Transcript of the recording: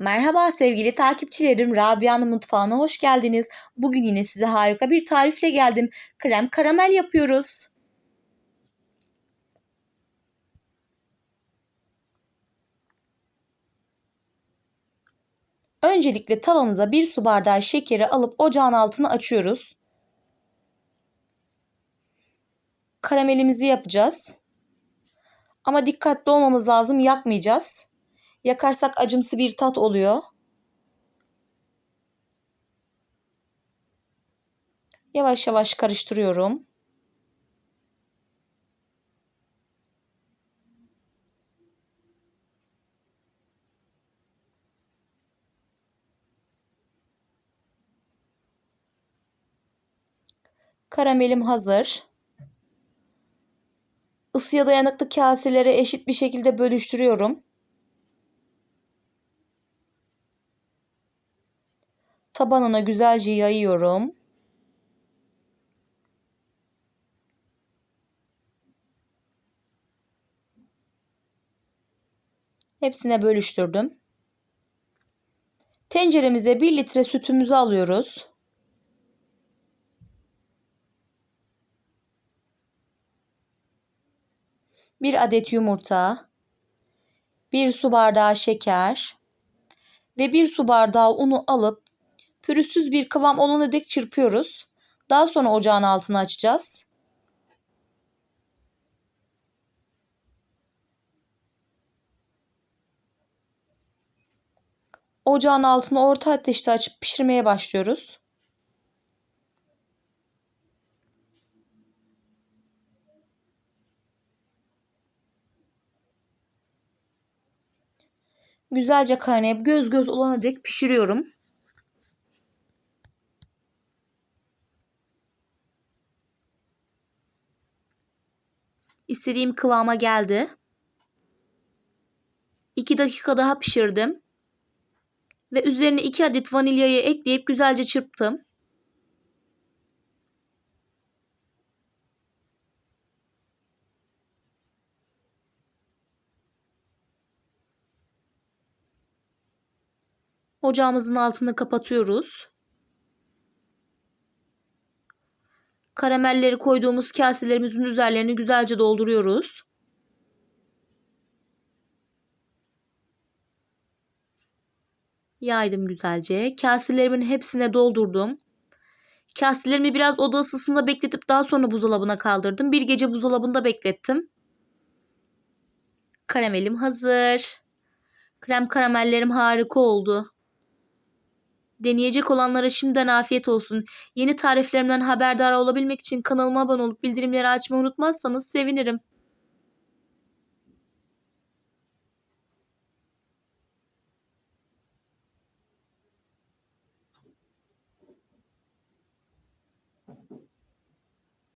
Merhaba sevgili takipçilerim. Rabia'nın mutfağına hoş geldiniz. Bugün yine size harika bir tarifle geldim. Krem karamel yapıyoruz. Öncelikle tavamıza bir su bardağı şekeri alıp ocağın altını açıyoruz. Karamelimizi yapacağız. Ama dikkatli olmamız lazım yakmayacağız. Yakarsak acımsı bir tat oluyor. Yavaş yavaş karıştırıyorum. Karamelim hazır. Isıya dayanıklı kaselere eşit bir şekilde bölüştürüyorum. Tabanına güzelce yayıyorum. Hepsine bölüştürdüm. Tenceremize 1 litre sütümüzü alıyoruz. Bir adet yumurta, bir su bardağı şeker ve bir su bardağı unu alıp pürüzsüz bir kıvam olana dek çırpıyoruz. Daha sonra ocağın altını açacağız. Ocağın altını orta ateşte açıp pişirmeye başlıyoruz. Güzelce kaynayıp göz göz olana dek pişiriyorum. İstediğim kıvama geldi. 2 dakika daha pişirdim. Ve üzerine 2 adet vanilyayı ekleyip güzelce çırptım. Ocağımızın altını kapatıyoruz. Karamelleri koyduğumuz kaselerimizin üzerlerini güzelce dolduruyoruz. Yaydım güzelce. Kaselerimin hepsine doldurdum. Kaselerimi biraz oda ısısında bekletip daha sonra buzdolabına kaldırdım. Bir gece buzdolabında beklettim. Karamelim hazır. Krem karamellerim harika oldu. Deneyecek olanlara şimdiden afiyet olsun. Yeni tariflerimden haberdar olabilmek için kanalıma abone olup bildirimleri açmayı unutmazsanız sevinirim.